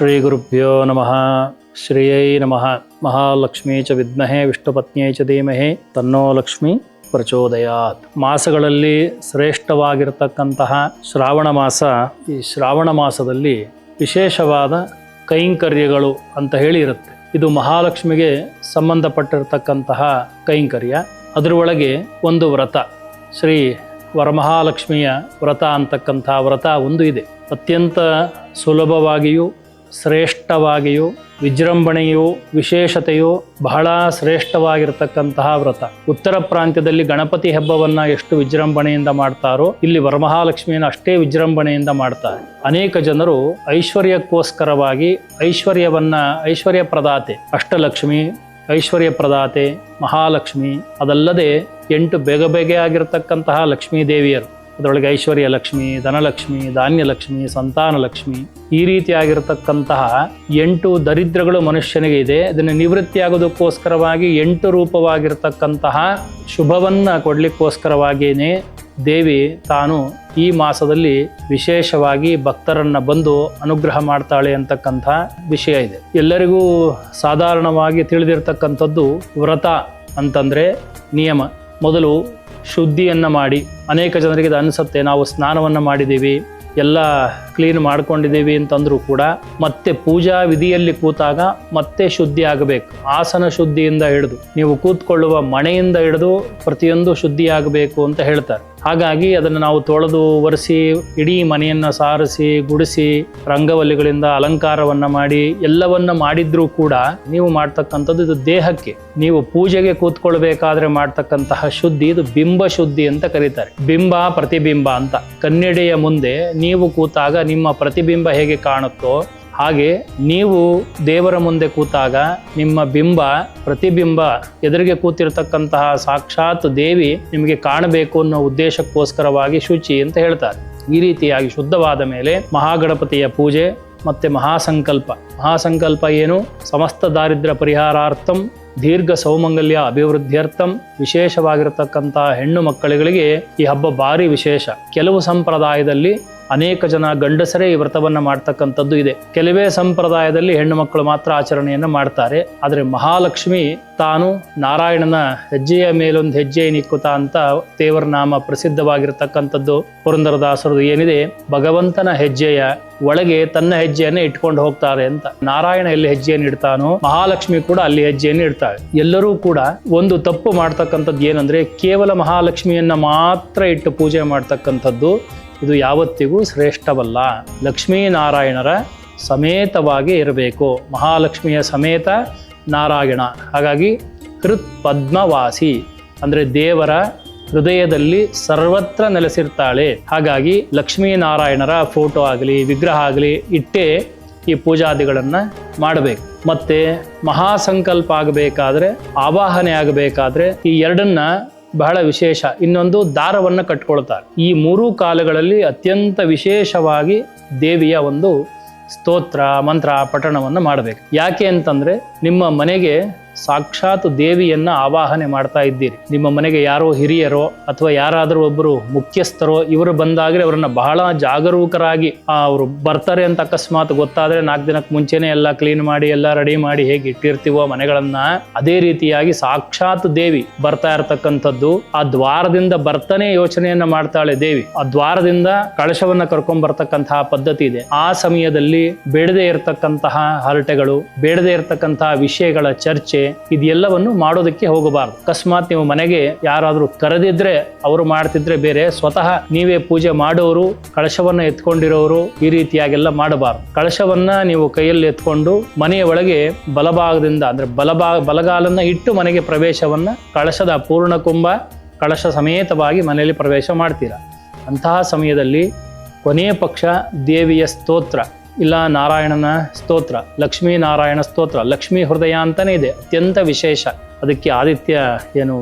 ಶ್ರೀ ಗುರುಭ್ಯೋ ನಮಃ ಶ್ರೀಯೈ ನಮಃ ಮಹಾಲಕ್ಷ್ಮೀ ಚ ವಿದ್ಮಹೆ ವಿಷ್ಣುಪತ್ನಿಯೈ ಚ ಧೀಮಹಿ ತನ್ನೋ ಲಕ್ಷ್ಮಿ ಪ್ರಚೋದಯಾತ್ ಮಾಸಗಳಲ್ಲಿ ಶ್ರೇಷ್ಠವಾಗಿರತಕ್ಕಂತಹ ಶ್ರಾವಣ ಮಾಸ, ಈ ಶ್ರಾವಣ ಮಾಸದಲ್ಲಿ ವಿಶೇಷವಾದ ಕೈಂಕರ್ಯಗಳು ಅಂತ ಹೇಳಿ ಇರುತ್ತೆ. ಇದು ಮಹಾಲಕ್ಷ್ಮಿಗೆ ಸಂಬಂಧಪಟ್ಟಿರತಕ್ಕಂತಹ ಕೈಂಕರ್ಯ. ಅದರೊಳಗೆ ಒಂದು ವ್ರತ, ಶ್ರೀ ವರಮಹಾಲಕ್ಷ್ಮಿಯ ವ್ರತ ಅಂತಕ್ಕಂಥ ವ್ರತ ಒಂದು ಇದೆ. ಅತ್ಯಂತ ಸುಲಭವಾಗಿಯೂ ಶ್ರೇಷ್ಠವಾಗಿಯೂ, ವಿಜೃಂಭಣೆಯೂ, ವಿಶೇಷತೆಯೂ ಬಹಳ ಶ್ರೇಷ್ಠವಾಗಿರತಕ್ಕಂತಹ ವ್ರತ. ಉತ್ತರ ಪ್ರಾಂತ್ಯದಲ್ಲಿ ಗಣಪತಿ ಹಬ್ಬವನ್ನ ಎಷ್ಟು ವಿಜೃಂಭಣೆಯಿಂದ ಮಾಡ್ತಾರೋ, ಇಲ್ಲಿ ವರಮಹಾಲಕ್ಷ್ಮಿಯನ್ನು ಅಷ್ಟೇ ವಿಜೃಂಭಣೆಯಿಂದ ಮಾಡ್ತಾರೆ. ಅನೇಕ ಜನರು ಐಶ್ವರ್ಯಕ್ಕೋಸ್ಕರವಾಗಿ ಐಶ್ವರ್ಯವನ್ನ, ಐಶ್ವರ್ಯ ಪ್ರದಾತೆ, ಅಷ್ಟಲಕ್ಷ್ಮಿ, ಐಶ್ವರ್ಯ ಪ್ರದಾತೆ, ಮಹಾಲಕ್ಷ್ಮಿ, ಅದಲ್ಲದೆ ಎಂಟು ಬೇಗ ಬೇಗೆ ಆಗಿರತಕ್ಕಂತಹ ಲಕ್ಷ್ಮೀ ದೇವಿಯರು ಅದರೊಳಗೆ ಐಶ್ವರ್ಯ ಲಕ್ಷ್ಮಿ, ಧನಲಕ್ಷ್ಮಿ ಧಾನ್ಯಲಕ್ಷ್ಮಿ ಸಂತಾನ ಲಕ್ಷ್ಮಿ. ಈ ರೀತಿಯಾಗಿರತಕ್ಕಂತಹ ಎಂಟು ದರಿದ್ರಗಳು ಮನುಷ್ಯನಿಗೆ ಇದೆ. ಇದನ್ನು ನಿವೃತ್ತಿಯಾಗೋದಕ್ಕೋಸ್ಕರವಾಗಿ ಎಂಟು ರೂಪವಾಗಿರ್ತಕ್ಕಂತಹ ಶುಭವನ್ನು ಕೊಡಲಿಕ್ಕೋಸ್ಕರವಾಗಿಯೇ ದೇವಿ ತಾನು ಈ ಮಾಸದಲ್ಲಿ ವಿಶೇಷವಾಗಿ ಭಕ್ತರನ್ನ ಬಂದು ಅನುಗ್ರಹ ಮಾಡ್ತಾಳೆ ಅಂತಕ್ಕಂಥ ವಿಷಯ ಇದೆ. ಎಲ್ಲರಿಗೂ ಸಾಧಾರಣವಾಗಿ ತಿಳಿದಿರ್ತಕ್ಕಂಥದ್ದು ವ್ರತ ಅಂತಂದ್ರೆ ನಿಯಮ. ಮೊದಲು ಶುದ್ಧಿಯನ್ನ ಮಾಡಿ ಅನೇಕ ಜನರಿಗೆ ಇದು ಅನಿಸುತ್ತೆ, ನಾವು ಸ್ನಾನವನ್ನು ಮಾಡಿದ್ದೀವಿ, ಎಲ್ಲ ಕ್ಲೀನ್ ಮಾಡ್ಕೊಂಡಿದ್ದೀವಿ ಅಂತಂದರೂ ಕೂಡ ಮತ್ತೆ ಪೂಜಾ ವಿಧಿಯಲ್ಲಿ ಕೂತಾಗ ಮತ್ತೆ ಶುದ್ಧಿ ಆಗಬೇಕು. ಆಸನ ಶುದ್ಧಿಯಿಂದ ಹಿಡಿದು ನೀವು ಕೂತ್ಕೊಳ್ಳುವ ಮಣೆಯಿಂದ ಹಿಡಿದು ಪ್ರತಿಯೊಂದು ಶುದ್ಧಿಯಾಗಬೇಕು ಅಂತ ಹೇಳ್ತಾರೆ. ಹಾಗಾಗಿ ಅದನ್ನು ನಾವು ತೊಳೆದು ಒರೆಸಿ, ಇಡೀ ಮನೆಯನ್ನು ಸಾರಿಸಿ, ಗುಡಿಸಿ, ರಂಗವಲ್ಲಿಗಳಿಂದ ಅಲಂಕಾರವನ್ನು ಮಾಡಿ, ಎಲ್ಲವನ್ನು ಮಾಡಿದ್ರೂ ಕೂಡ ನೀವು ಮಾಡ್ತಕ್ಕಂಥದ್ದು ಇದು ದೇಹಕ್ಕೆ. ನೀವು ಪೂಜೆಗೆ ಕೂತ್ಕೊಳ್ಬೇಕಾದ್ರೆ ಮಾಡ್ತಕ್ಕಂತಹ ಶುದ್ಧಿ ಇದು ಬಿಂಬ ಶುದ್ಧಿ ಅಂತ ಕರೀತಾರೆ. ಬಿಂಬ ಪ್ರತಿಬಿಂಬ ಅಂತ. ಕನ್ನಡಿಯ ಮುಂದೆ ನೀವು ಕೂತಾಗ ನಿಮ್ಮ ಪ್ರತಿಬಿಂಬ ಹೇಗೆ ಕಾಣುತ್ತೋ ಹಾಗೆ ನೀವು ದೇವರ ಮುಂದೆ ಕೂತಾಗ ನಿಮ್ಮ ಬಿಂಬ, ಪ್ರತಿಬಿಂಬ, ಎದುರಿಗೆ ಕೂತಿರ್ತಕ್ಕಂತಹ ಸಾಕ್ಷಾತ್ ದೇವಿ ನಿಮಗೆ ಕಾಣಬೇಕು ಅನ್ನೋ ಉದ್ದೇಶಕ್ಕೋಸ್ಕರವಾಗಿ ಶುಚಿ ಅಂತ ಹೇಳ್ತಾರೆ. ಈ ರೀತಿಯಾಗಿ ಶುದ್ಧವಾದ ಮೇಲೆ ಮಹಾಗಣಪತಿಯ ಪೂಜೆ ಮತ್ತೆ ಮಹಾಸಂಕಲ್ಪ. ಮಹಾಸಂಕಲ್ಪ ಏನು? ಸಮಸ್ತ ದಾರಿದ್ರ್ಯ ಪರಿಹಾರಾರ್ಥಂ, ದೀರ್ಘ ಸೌಮಂಗಲ್ಯ ಅಭಿವೃದ್ಧಿಯರ್ಥಂ, ವಿಶೇಷವಾಗಿರತಕ್ಕಂತಹ ಹೆಣ್ಣು ಮಕ್ಕಳುಗಳಿಗೆ ಈ ಹಬ್ಬ ಭಾರಿ ವಿಶೇಷ. ಕೆಲವು ಸಂಪ್ರದಾಯದಲ್ಲಿ ಅನೇಕ ಜನ ಗಂಡಸರೇ ಈ ವ್ರತವನ್ನ ಮಾಡ್ತಕ್ಕಂಥದ್ದು ಇದೆ. ಕೆಲವೇ ಸಂಪ್ರದಾಯದಲ್ಲಿ ಹೆಣ್ಣು ಮಕ್ಕಳು ಮಾತ್ರ ಆಚರಣೆಯನ್ನು ಮಾಡ್ತಾರೆ. ಆದರೆ ಮಹಾಲಕ್ಷ್ಮಿ ತಾನು ನಾರಾಯಣನ ಹೆಜ್ಜೆಯ ಮೇಲೊಂದು ಹೆಜ್ಜೆ ನಿಕ್ಕುತ ಅಂತ ದೇವರ ನಾಮ ಪ್ರಸಿದ್ಧವಾಗಿರ್ತಕ್ಕಂಥದ್ದು ಪುರಂದರದಾಸರದು ಏನಿದೆ, ಭಗವಂತನ ಹೆಜ್ಜೆಯ ಒಳಗೆ ತನ್ನ ಹೆಜ್ಜೆಯನ್ನ ಇಟ್ಕೊಂಡು ಹೋಗ್ತಾರೆ ಅಂತ. ನಾರಾಯಣ ಎಲ್ಲಿ ಹೆಜ್ಜೆಯನ್ನು ಇಡ್ತಾನೋ ಮಹಾಲಕ್ಷ್ಮಿ ಕೂಡ ಅಲ್ಲಿ ಹೆಜ್ಜೆಯನ್ನು ಇಡ್ತಾಳೆ. ಎಲ್ಲರೂ ಕೂಡ ಒಂದು ತಪ್ಪು ಮಾಡ್ತಕ್ಕಂಥದ್ದು ಏನಂದ್ರೆ ಕೇವಲ ಮಹಾಲಕ್ಷ್ಮಿಯನ್ನ ಮಾತ್ರ ಇಟ್ಟು ಪೂಜೆ ಮಾಡ್ತಕ್ಕಂಥದ್ದು ಇದು ಯಾವತ್ತಿಗೂ ಶ್ರೇಷ್ಠವಲ್ಲ. ಲಕ್ಷ್ಮೀನಾರಾಯಣರ ಸಮೇತವಾಗಿ ಇರಬೇಕು. ಮಹಾಲಕ್ಷ್ಮಿಯ ಸಮೇತ ನಾರಾಯಣ. ಹಾಗಾಗಿ ಹೃತ್ ಪದ್ಮವಾಸಿ ಅಂದರೆ ದೇವರ ಹೃದಯದಲ್ಲಿ ಸರ್ವತ್ರ ನೆಲೆಸಿರ್ತಾಳೆ. ಹಾಗಾಗಿ ಲಕ್ಷ್ಮೀನಾರಾಯಣರ ಫೋಟೋ ಆಗಲಿ, ವಿಗ್ರಹ ಆಗಲಿ ಇಟ್ಟೇ ಈ ಪೂಜಾದಿಗಳನ್ನು ಮಾಡಬೇಕು. ಮತ್ತು ಮಹಾಸಂಕಲ್ಪ ಆಗಬೇಕಾದ್ರೆ, ಆವಾಹನೆ ಆಗಬೇಕಾದ್ರೆ ಈ ಎರಡನ್ನ ಬಹಳ ವಿಶೇಷ. ಇನ್ನೊಂದು ದಾರವನ್ನು ಕಟ್ಕೊಳ್ತಾರೆ. ಈ ಮೂರೂ ಕಾಲಗಳಲ್ಲಿ ಅತ್ಯಂತ ವಿಶೇಷವಾಗಿ ದೇವಿಯ ಒಂದು ಸ್ತೋತ್ರ, ಮಂತ್ರ ಪಠಣವನ್ನು ಮಾಡಬೇಕು. ಯಾಕೆ ಅಂತಂದರೆ ನಿಮ್ಮ ಮನೆಗೆ ಸಾಕ್ಷಾತ್ ದೇವಿಯನ್ನ ಆವಾಹನೆ ಮಾಡ್ತಾ ಇದ್ದೀರಿ. ನಿಮ್ಮ ಮನೆಗೆ ಯಾರೋ ಹಿರಿಯರೋ ಅಥವಾ ಯಾರಾದರೂ ಒಬ್ಬರು ಮುಖ್ಯಸ್ಥರೋ ಇವರು ಬಂದಾಗಲೇ ಅವರನ್ನ ಬಹಳ ಜಾಗರೂಕರಾಗಿ ಅವರು ಬರ್ತಾರೆ ಅಂತ ಅಕಸ್ಮಾತ್ ಗೊತ್ತಾದ್ರೆ ನಾಲ್ಕು ದಿನಕ್ಕೆ ಮುಂಚೆನೆ ಎಲ್ಲ ಕ್ಲೀನ್ ಮಾಡಿ, ಎಲ್ಲ ರೆಡಿ ಮಾಡಿ ಹೇಗೆ ಇಟ್ಟಿರ್ತೀವೋ ಮನೆಗಳನ್ನ, ಅದೇ ರೀತಿಯಾಗಿ ಸಾಕ್ಷಾತ್ ದೇವಿ ಬರ್ತಾ ಇರತಕ್ಕಂಥದ್ದು, ಆ ದ್ವಾರದಿಂದ ಬರ್ತಾನೆ ಯೋಚನೆಯನ್ನ ಮಾಡ್ತಾಳೆ ದೇವಿ. ಆ ದ್ವಾರದಿಂದ ಕಳಶವನ್ನ ಕರ್ಕೊಂಡ್ ಬರ್ತಕ್ಕಂತಹ ಪದ್ಧತಿ ಇದೆ. ಆ ಸಮಯದಲ್ಲಿ ಬೇಡದೆ ಇರತಕ್ಕಂತಹ ಹರಟೆಗಳು, ಬೇಡದೆ ಇರತಕ್ಕಂತಹ ವಿಷಯಗಳ ಚರ್ಚೆ ಇದೆಲ್ಲವನ್ನು ಮಾಡೋದಕ್ಕೆ ಹೋಗಬಾರದು. ಅಕಸ್ಮಾತ್ ನೀವು ಮನೆಗೆ ಯಾರಾದರೂ ಕರೆದಿದ್ರೆ, ಅವರು ಮಾಡ್ತಿದ್ರೆ ಬೇರೆ, ಸ್ವತಃ ನೀವೇ ಪೂಜೆ ಮಾಡೋರು, ಕಳಶವನ್ನ ಎತ್ಕೊಂಡಿರೋರು ಈ ರೀತಿಯಾಗೆಲ್ಲ ಮಾಡಬಾರದು. ಕಳಶವನ್ನ ನೀವು ಕೈಯಲ್ಲಿ ಎತ್ಕೊಂಡು ಮನೆಯ ಒಳಗೆ ಬಲಭಾಗದಿಂದ, ಅಂದ್ರೆ ಬಲಭಾಗ ಬಲಗಾಲನ್ನ ಇಟ್ಟು ಮನೆಗೆ ಪ್ರವೇಶವನ್ನ ಕಳಶದ ಪೂರ್ಣ ಕುಂಭ, ಕಳಶ ಸಮೇತವಾಗಿ ಮನೆಯಲ್ಲಿ ಪ್ರವೇಶ ಮಾಡ್ತೀರಾ. ಅಂತಹ ಸಮಯದಲ್ಲಿ ಕೊನೆಯ ಪಕ್ಷ ದೇವಿಯ ಸ್ತೋತ್ರ. ಇಲ್ಲ ನಾರಾಯಣನ ಸ್ತೋತ್ರ, ಲಕ್ಷ್ಮೀ ನಾರಾಯಣ ಸ್ತೋತ್ರ, ಲಕ್ಷ್ಮೀ ಹೃದಯ ಅಂತಲೇ ಇದೆ, ಅತ್ಯಂತ ವಿಶೇಷ. ಅದಕ್ಕೆ ಆದಿತ್ಯ ಏನು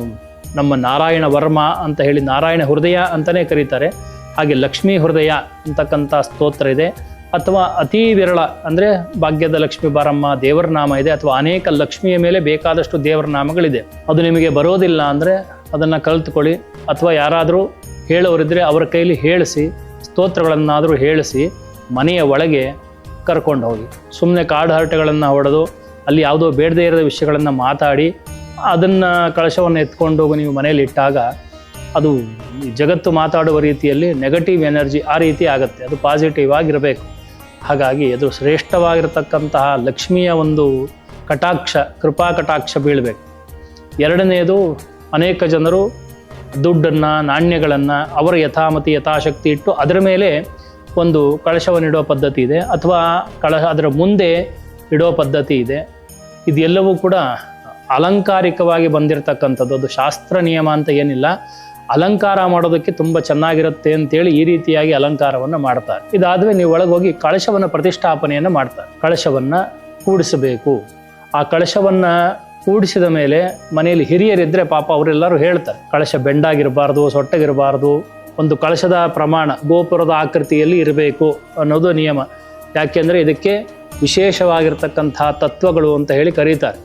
ನಮ್ಮ ನಾರಾಯಣ ವರ್ಮ ಅಂತ ಹೇಳಿ ನಾರಾಯಣ ಹೃದಯ ಅಂತಲೇ ಕರೀತಾರೆ. ಹಾಗೆ ಲಕ್ಷ್ಮೀ ಹೃದಯ ಅಂತಕ್ಕಂಥ ಸ್ತೋತ್ರ ಇದೆ. ಅಥವಾ ಅತಿ ವಿರಳ ಅಂದರೆ ಭಾಗ್ಯದ ಲಕ್ಷ್ಮಿ ಬಾರಮ್ಮ ದೇವರ ನಾಮ ಇದೆ, ಅಥವಾ ಅನೇಕ ಲಕ್ಷ್ಮಿಯ ಮೇಲೆ ಬೇಕಾದಷ್ಟು ದೇವರ ನಾಮಗಳಿದೆ. ಅದು ನಿಮಗೆ ಬರೋದಿಲ್ಲ ಅಂದರೆ ಅದನ್ನು ಕಲ್ತ್ಕೊಳ್ಳಿ, ಅಥವಾ ಯಾರಾದರೂ ಹೇಳೋರಿದ್ರೆ ಅವರ ಕೈಲಿ ಹೇಳಿಸಿ, ಸ್ತೋತ್ರಗಳನ್ನಾದರೂ ಹೇಳಿಸಿ, ಮನೆಯ ಒಳಗೆ ಕರ್ಕೊಂಡು ಹೋಗಿ. ಸುಮ್ಮನೆ ಕಾಡು ಹರಟೆಗಳನ್ನು ಹೊಡೆದು, ಅಲ್ಲಿ ಯಾವುದೋ ಬೇಡದೇ ಇರದ ವಿಷಯಗಳನ್ನು ಮಾತಾಡಿ, ಅದನ್ನು ಕಳಶವನ್ನು ಎತ್ಕೊಂಡು ಹೋಗಿ ನೀವು ಮನೇಲಿ ಇಟ್ಟಾಗ ಅದು ಜಗತ್ತು ಮಾತಾಡುವ ರೀತಿಯಲ್ಲಿ ನೆಗೆಟಿವ್ ಎನರ್ಜಿ ಆ ರೀತಿ ಆಗುತ್ತೆ. ಅದು ಪಾಸಿಟಿವ್ ಆಗಿರಬೇಕು. ಹಾಗಾಗಿ ಅದು ಶ್ರೇಷ್ಠವಾಗಿರತಕ್ಕಂತಹ ಲಕ್ಷ್ಮಿಯ ಒಂದು ಕಟಾಕ್ಷ, ಕೃಪಾ ಕಟಾಕ್ಷ ಬೀಳಬೇಕು. ಎರಡನೆಯದು ಅನೇಕ ಜನರು ದುಡ್ಡನ್ನು, ನಾಣ್ಯಗಳನ್ನು ಅವರ ಯಥಾಮತಿ, ಯಥಾಶಕ್ತಿ ಇಟ್ಟು ಅದರ ಮೇಲೆ ಒಂದು ಕಳಶವನ್ನು ಇಡೋ ಪದ್ಧತಿ ಇದೆ ಅಥವಾ ಕಳಶ ಅದರ ಮುಂದೆ ಇಡೋ ಪದ್ಧತಿ ಇದೆ. ಇದೆಲ್ಲವೂ ಕೂಡ ಅಲಂಕಾರಿಕವಾಗಿ ಬಂದಿರತಕ್ಕಂಥದ್ದು. ಅದು ಶಾಸ್ತ್ರ ನಿಯಮ ಅಂತ ಏನಿಲ್ಲ. ಅಲಂಕಾರ ಮಾಡೋದಕ್ಕೆ ತುಂಬ ಚೆನ್ನಾಗಿರುತ್ತೆ ಅಂತೇಳಿ ಈ ರೀತಿಯಾಗಿ ಅಲಂಕಾರವನ್ನು ಮಾಡ್ತಾರೆ. ಇದಾದಮೇಲೆ ನೀವು ಒಳಗೆ ಹೋಗಿ ಕಳಶವನ್ನು ಪ್ರತಿಷ್ಠಾಪನೆಯನ್ನು ಮಾಡ್ತಾರೆ. ಕಳಶವನ್ನು ಕೂಡಿಸಬೇಕು. ಆ ಕಳಶವನ್ನು ಕೂಡಿಸಿದ ಮೇಲೆ ಮನೆಯಲ್ಲಿ ಹಿರಿಯರಿದ್ದರೆ ಪಾಪ ಅವರೆಲ್ಲರೂ ಹೇಳ್ತಾರೆ. ಕಳಶ ಬೆಂಡಾಗಿರಬಾರ್ದು, ಸೊಟ್ಟಗಿರಬಾರ್ದು ಒಂದು ಕಳಶದ ಪ್ರಮಾಣ, ಗೋಪುರದ ಆಕೃತಿಯಲ್ಲಿ ಇರಬೇಕು ಅನ್ನೋದು ನಿಯಮ. ಯಾಕೆಂದರೆ ಇದಕ್ಕೆ ವಿಶೇಷವಾಗಿರ್ತಕ್ಕಂಥ ತತ್ವಗಳು ಅಂತ ಹೇಳಿ ಕರೀತಾರೆ.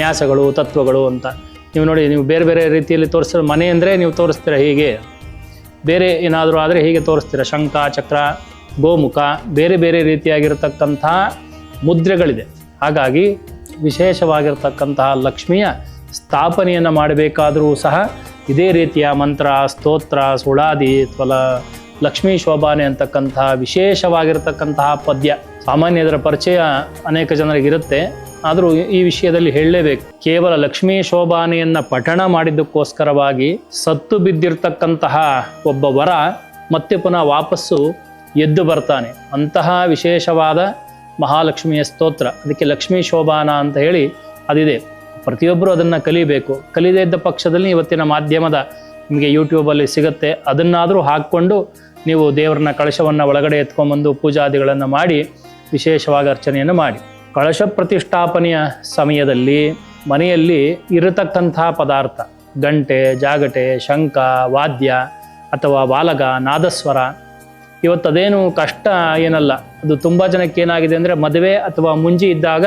ನ್ಯಾಸಗಳು, ತತ್ವಗಳು ಅಂತ. ನೀವು ನೋಡಿ, ನೀವು ಬೇರೆ ಬೇರೆ ರೀತಿಯಲ್ಲಿ ತೋರಿಸ್ತೀರ ಮನೆ ಅಂದರೆ ನೀವು ತೋರಿಸ್ತೀರ ಹೀಗೆ. ಬೇರೆ ಏನಾದರೂ ಆದರೆ ಹೀಗೆ ತೋರಿಸ್ತೀರ. ಶಂಖ, ಚಕ್ರ, ಗೋಮುಖ, ಬೇರೆ ಬೇರೆ ರೀತಿಯಾಗಿರ್ತಕ್ಕಂಥ ಮುದ್ರೆಗಳಿದೆ. ಹಾಗಾಗಿ ವಿಶೇಷವಾಗಿರ್ತಕ್ಕಂತಹ ಲಕ್ಷ್ಮಿಯ ಸ್ಥಾಪನೆಯನ್ನು ಮಾಡಬೇಕಾದರೂ ಸಹ ಇದೇ ರೀತಿಯ ಮಂತ್ರ, ಸ್ತೋತ್ರ, ಸುಳಾದಿ ಅಥವಾ ಲಕ್ಷ್ಮೀ ಶೋಭಾನೆ ಅಂತಕ್ಕಂತಹ ವಿಶೇಷವಾಗಿರತಕ್ಕಂತಹ ಪದ್ಯ. ಸಾಮಾನ್ಯ ಇದರ ಪರಿಚಯ ಅನೇಕ ಜನರಿಗಿರುತ್ತೆ. ಆದರೂ ಈ ವಿಷಯದಲ್ಲಿ ಹೇಳಲೇಬೇಕು. ಕೇವಲ ಲಕ್ಷ್ಮೀ ಶೋಭಾನೆಯನ್ನು ಪಠಣ ಮಾಡಿದ್ದಕ್ಕೋಸ್ಕರವಾಗಿ ಸತ್ತು ಬಿದ್ದಿರ್ತಕ್ಕಂತಹ ಒಬ್ಬ ವರ ಮತ್ತೆ ಪುನಃ ವಾಪಸ್ಸು ಎದ್ದು ಬರ್ತಾನೆ. ಅಂತಹ ವಿಶೇಷವಾದ ಮಹಾಲಕ್ಷ್ಮಿಯ ಸ್ತೋತ್ರ. ಅದಕ್ಕೆ ಲಕ್ಷ್ಮೀ ಶೋಭಾನ ಅಂತ ಹೇಳಿ ಅದಿದೆ. ಪ್ರತಿಯೊಬ್ಬರು ಅದನ್ನು ಕಲಿಬೇಕು. ಕಲಿದೇ ಇದ್ದ ಪಕ್ಷದಲ್ಲಿ ಇವತ್ತಿನ ಮಾಧ್ಯಮದ ನಿಮಗೆ ಯೂಟ್ಯೂಬಲ್ಲಿ ಸಿಗುತ್ತೆ. ಅದನ್ನಾದರೂ ಹಾಕ್ಕೊಂಡು ನೀವು ದೇವರನ್ನ ಕಳಶವನ್ನು ಒಳಗಡೆ ಎತ್ಕೊಂಡ್ಬಂದು ಪೂಜಾದಿಗಳನ್ನು ಮಾಡಿ ವಿಶೇಷವಾಗಿ ಅರ್ಚನೆಯನ್ನು ಮಾಡಿ. ಕಳಶ ಪ್ರತಿಷ್ಠಾಪನೆಯ ಸಮಯದಲ್ಲಿ ಮನೆಯಲ್ಲಿ ಇರತಕ್ಕಂಥ ಪದಾರ್ಥ, ಗಂಟೆ, ಜಾಗಟೆ, ಶಂಖ, ವಾದ್ಯ ಅಥವಾ ಬಾಲಗ ನಾದಸ್ವರ ಇವತ್ತು ಅದೇನು ಕಷ್ಟ ಏನಲ್ಲ. ಅದು ತುಂಬ ಜನಕ್ಕೆ ಏನಾಗಿದೆ ಅಂದರೆ ಮದುವೆ ಅಥವಾ ಮುಂಜಿ ಇದ್ದಾಗ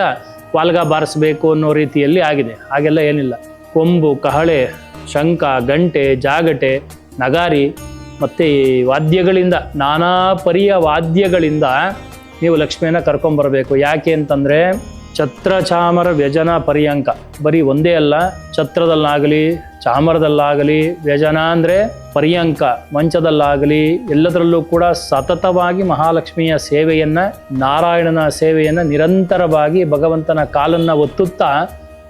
ವಾಲ್ಗ ಬಾರಿಸಬೇಕು ಅನ್ನೋ ರೀತಿಯಲ್ಲಿ ಆಗಿದೆ. ಹಾಗೆಲ್ಲ ಏನಿಲ್ಲ. ಕೊಂಬು, ಕಹಳೆ, ಶಂಖ, ಗಂಟೆ, ಜಾಗಟೆ, ನಗಾರಿ ಮತ್ತು ಈ ವಾದ್ಯಗಳಿಂದ, ನಾನಾ ಪರಿಯ ವಾದ್ಯಗಳಿಂದ ನೀವು ಲಕ್ಷ್ಮಿಯನ್ನು ಕರ್ಕೊಂಬರಬೇಕು. ಯಾಕೆ ಅಂತಂದರೆ ಛತ್ರ ಚಾಮರ ವ್ಯಜನ ಪರ್ಯಂಕ ಬರೀ ಒಂದೇ ಅಲ್ಲ, ಛತ್ರದಲ್ಲಾಗಲಿ, ಚಾಮರದಲ್ಲಾಗಲಿ, ವ್ಯಜನ ಅಂದರೆ ಪರ್ಯಂಕ. ಮಂಚದಲ್ಲಾಗಲಿ, ಎಲ್ಲದರಲ್ಲೂ ಕೂಡ ಸತತವಾಗಿ ಮಹಾಲಕ್ಷ್ಮಿಯ ಸೇವೆಯನ್ನು, ನಾರಾಯಣನ ಸೇವೆಯನ್ನು ನಿರಂತರವಾಗಿ ಭಗವಂತನ ಕಾಲನ್ನು ಒತ್ತುತ್ತಾ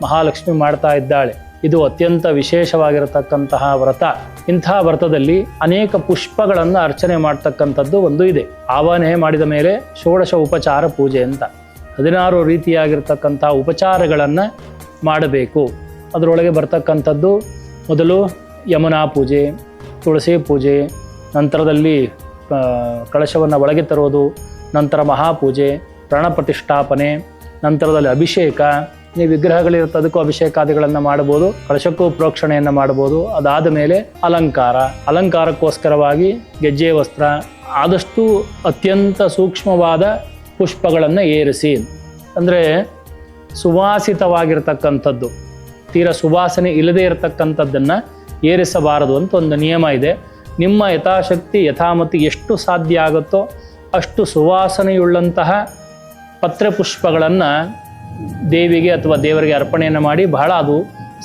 ಮಹಾಲಕ್ಷ್ಮಿ ಮಾಡ್ತಾ ಇದ್ದಾಳೆ. ಇದು ಅತ್ಯಂತ ವಿಶೇಷವಾಗಿರತಕ್ಕಂತಹ ವ್ರತ. ಇಂತಹ ವ್ರತದಲ್ಲಿ ಅನೇಕ ಪುಷ್ಪಗಳನ್ನು ಅರ್ಚನೆ ಮಾಡ್ತಕ್ಕಂಥದ್ದು ಒಂದು ಇದೆ. ಆವಾಹನೆ ಮಾಡಿದ ಮೇಲೆ ಷೋಡಶ ಉಪಚಾರ ಪೂಜೆ ಅಂತ. ಹದಿನಾರು ರೀತಿಯಾಗಿರ್ತಕ್ಕಂಥ ಉಪಚಾರಗಳನ್ನು ಮಾಡಬೇಕು. ಅದರೊಳಗೆ ಬರ್ತಕ್ಕಂಥದ್ದು ಮೊದಲು ಯಮುನಾ ಪೂಜೆ, ತುಳಸಿ ಪೂಜೆ, ನಂತರದಲ್ಲಿ ಕಳಶವನ್ನು ಒಳಗೆ ತರೋದು, ನಂತರ ಮಹಾಪೂಜೆ ಪ್ರಾಣ ಪ್ರತಿಷ್ಠಾಪನೆ ನಂತರದಲ್ಲಿ ಅಭಿಷೇಕ, ಈ ವಿಗ್ರಹಗಳಿರುತ್ತೆ ಅದಕ್ಕೂ ಅಭಿಷೇಕಾದಿಗಳನ್ನು ಮಾಡ್ಬೋದು, ಕಳಶಕ್ಕೂ ಪ್ರೋಕ್ಷಣೆಯನ್ನು ಮಾಡ್ಬೋದು, ಅದಾದ ಮೇಲೆ ಅಲಂಕಾರ. ಅಲಂಕಾರಕ್ಕೋಸ್ಕರವಾಗಿ ಗೆಜ್ಜೆ ವಸ್ತ್ರ, ಆದಷ್ಟು ಅತ್ಯಂತ ಸೂಕ್ಷ್ಮವಾದ ಪುಷ್ಪಗಳನ್ನು ಏರಿಸಿ, ಅಂದರೆ ಸುವಾಸಿತವಾಗಿರ್ತಕ್ಕಂಥದ್ದು, ತೀರ ಸುವಾಸನೆ ಇಲ್ಲದೇ ಇರತಕ್ಕಂಥದ್ದನ್ನು ಏರಿಸಬಾರದು ಅಂತ ಒಂದು ನಿಯಮ ಇದೆ. ನಿಮ್ಮ ಯಥಾಶಕ್ತಿ, ಯಥಾಮತಿ ಎಷ್ಟು ಸಾಧ್ಯ ಆಗುತ್ತೋ ಅಷ್ಟು ಸುವಾಸನೆಯುಳ್ಳಂತಹ ಪತ್ರಪುಷ್ಪಗಳನ್ನು ದೇವಿಗೆ ಅಥವಾ ದೇವರಿಗೆ ಅರ್ಪಣೆಯನ್ನು ಮಾಡಿ ಬಹಳ ಅದು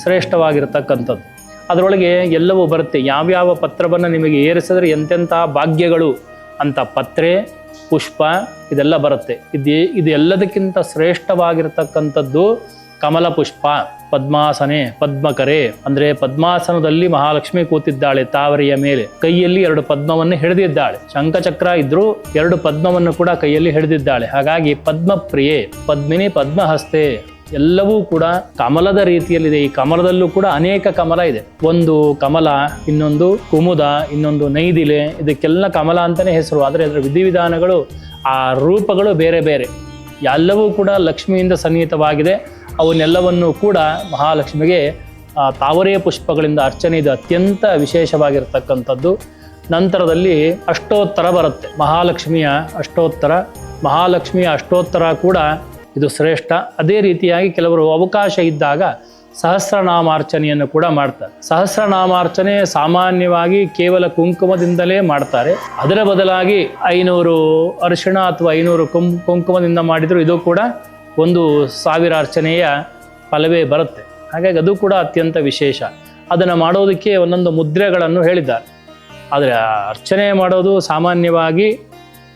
ಶ್ರೇಷ್ಠವಾಗಿರ್ತಕ್ಕಂಥದ್ದು. ಅದರೊಳಗೆ ಎಲ್ಲವೂ ಬರುತ್ತೆ. ಯಾವ್ಯಾವ ಪತ್ರವನ್ನು ನಿಮಗೆ ಏರಿಸಿದ್ರೆ ಎಂತೆಂಥ ಭಾಗ್ಯಗಳು ಅಂತ. ಪತ್ರೆ ಪುಷ್ಪ, ಇದೆಲ್ಲ ಬರುತ್ತೆ. ಇದು ಇದು ಎಲ್ಲದಕ್ಕಿಂತ ಶ್ರೇಷ್ಠವಾಗಿರ್ತಕ್ಕಂಥದ್ದು ಕಮಲ ಪುಷ್ಪ, ಪದ್ಮಾಸನೆ, ಪದ್ಮಕರೆ. ಅಂದ್ರೆ ಪದ್ಮಾಸನದಲ್ಲಿ ಮಹಾಲಕ್ಷ್ಮಿ ಕೂತಿದ್ದಾಳೆ ತಾವರಿಯ ಮೇಲೆ. ಕೈಯಲ್ಲಿ ಎರಡು ಪದ್ಮವನ್ನು ಹಿಡಿದಿದ್ದಾಳೆ. ಶಂಖಚಕ್ರ ಇದ್ರೂ ಎರಡು ಪದ್ಮವನ್ನು ಕೂಡ ಕೈಯಲ್ಲಿ ಹಿಡಿದಿದ್ದಾಳೆ. ಹಾಗಾಗಿ ಪದ್ಮಪ್ರಿಯೆ, ಪದ್ಮಿನಿ ಪದ್ಮಹಸ್ತೆ. ಎಲ್ಲವೂ ಕೂಡ ಕಮಲದ ರೀತಿಯಲ್ಲಿದೆ. ಈ ಕಮಲದಲ್ಲೂ ಕೂಡ ಅನೇಕ ಕಮಲ ಇದೆ. ಒಂದು ಕಮಲ ಇನ್ನೊಂದು ಕುಮುದ ಇನ್ನೊಂದು ನೈದಿಲೆ ಇದಕ್ಕೆಲ್ಲ ಕಮಲ ಅಂತಲೇ ಹೆಸರು. ಆದರೆ ಅದರ ವಿಧಿವಿಧಾನಗಳು ಆ ರೂಪಗಳು ಬೇರೆ ಬೇರೆ. ಎಲ್ಲವೂ ಕೂಡ ಲಕ್ಷ್ಮಿಯಿಂದ ಸನ್ನಿಹಿತವಾಗಿದೆ. ಅವನ್ನೆಲ್ಲವನ್ನೂ ಕೂಡ ಮಹಾಲಕ್ಷ್ಮಿಗೆ ಆ, ತಾವರೆ ಪುಷ್ಪಗಳಿಂದ ಅರ್ಚನೆ. ಇದು ಅತ್ಯಂತ ವಿಶೇಷವಾಗಿರ್ತಕ್ಕಂಥದ್ದು. ನಂತರದಲ್ಲಿ ಅಷ್ಟೋತ್ತರ ಬರುತ್ತೆ. ಮಹಾಲಕ್ಷ್ಮಿಯ ಅಷ್ಟೋತ್ತರ ಮಹಾಲಕ್ಷ್ಮಿಯ ಅಷ್ಟೋತ್ತರ ಕೂಡ ಇದು ಶ್ರೇಷ್ಠ. ಅದೇ ರೀತಿಯಾಗಿ ಕೆಲವರು ಅವಕಾಶ ಇದ್ದಾಗ ಸಹಸ್ರನಾಮಾರ್ಚನೆಯನ್ನು ಕೂಡ ಮಾಡ್ತಾರೆ. ಸಹಸ್ರನಾಮಾರ್ಚನೆ ಸಾಮಾನ್ಯವಾಗಿ ಕೇವಲ ಕುಂಕುಮದಿಂದಲೇ ಮಾಡ್ತಾರೆ. ಅದರ ಬದಲಾಗಿ ಐನೂರು ಅರಿಶಿಣ ಅಥವಾ ಐನೂರು ಕುಂ, ಕುಂಕುಮದಿಂದ ಮಾಡಿದರೂ ಇದು ಕೂಡ ಒಂದು ಸಾವಿರ ಅರ್ಚನೆಯ ಫಲವೇ ಬರುತ್ತೆ. ಹಾಗಾಗಿ ಅದು ಕೂಡ ಅತ್ಯಂತ ವಿಶೇಷ. ಅದನ್ನು ಮಾಡೋದಕ್ಕೆ ಒಂದೊಂದು ಮುದ್ರೆಗಳನ್ನು ಹೇಳಿದ್ದಾರೆ. ಆದರೆ ಅರ್ಚನೆ ಮಾಡೋದು ಸಾಮಾನ್ಯವಾಗಿ